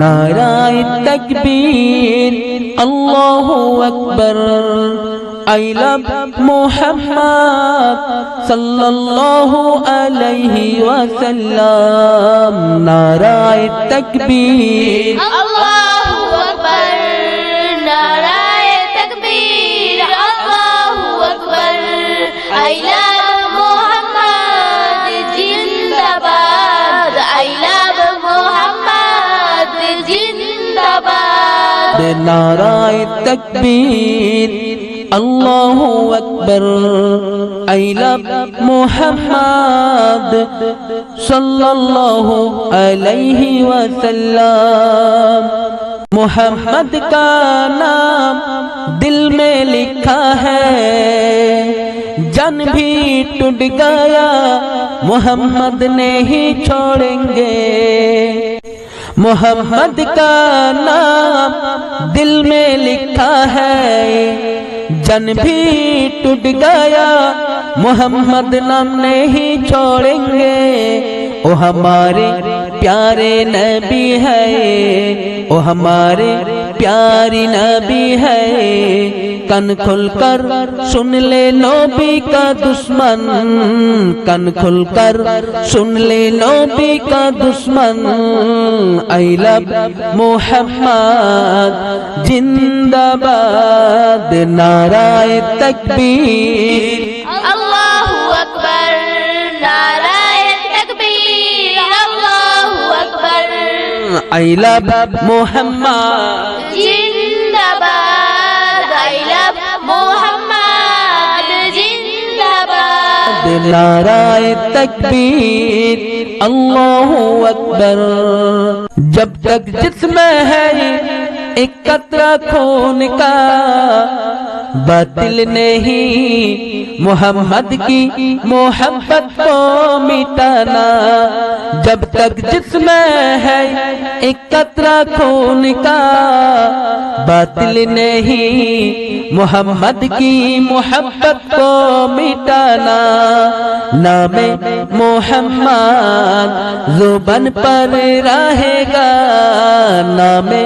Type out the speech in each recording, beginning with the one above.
নারায় তকবীর আল্লাহু আকবার I love Muhammad sallallahu alayhi wa sallam নারায় তকবীর আল্লাহু আকবার নারায়ে তাকবীর আল্লাহু আকবার আই লাভ ہے تکبیر، اللہ اکبر، ای محمد صلی اللہ علیہ وسلم۔ محمد کا نام دل میں لکھا ہے۔ جن بھی ٹوٹ گیا، محمد نہیں چھوڑیں گے۔ محمد کا نام دل میں لکھا ہے۔ جن بھی ٹوٹ گیا، محمد نام نہیں چھوڑیں گے۔ وہ ہمارے پیارے نبی ہے وہ ہمارے پیاری نبی ہے۔ کن کھل کر سن لے نوبی کا دشمن۔ کن کھل کر سن لے نوبی کا دشمن۔ اے لب محمد، زندہ باد، نعرہ تکبیر۔ آئی لو محمد زندہ باد آئی لو تکبیر اللہ اکبر جب تک جسم ہے ایک قطرہ خون کا باطل نہیں، محمد کی محبت کو مٹانا۔ جب تک جسم ہے ایک قطرہ خون کا، باطل نہیں، محمد کی محبت کو مٹانا۔ নামে মোহাম্মদ জুবান পর রহেগা। নামে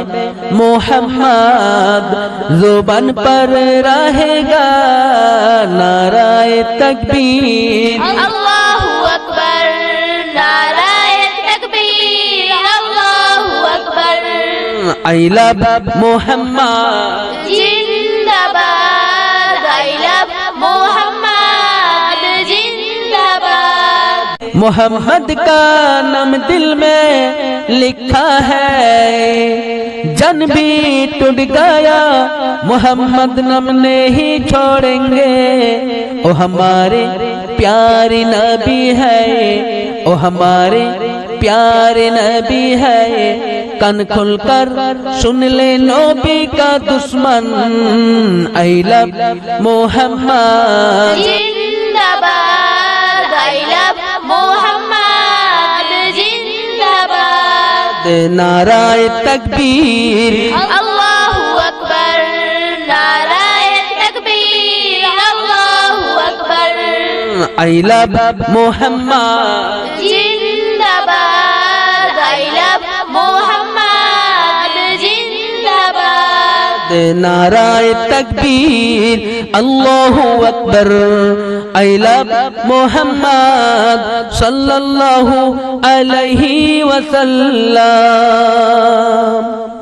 মোহাম্মদ জুবান পর রহেগা। নারায় তকবীর। আল্লাহু আকবার নারায় তকবীর আল্লাহু আকবার। আই محمد کا نم دل میں لکھا ہے۔ جن بھی ٹوٹ گیا، محمد نم نہیں چھوڑیں گے۔ او ہمارے پیارے نبی ہے۔ او ہمارے پیارے نبی ہے۔ کن کھل کر سن لے نوبی کا دشمن۔ اے لب محمد نعرہ تکبیر اللہ اکبر I love Muhammad. Akbar love Muhammad. نعرہ تکبیر اللہ اکبر ایلاب محمد صلی اللہ علیہ وسلم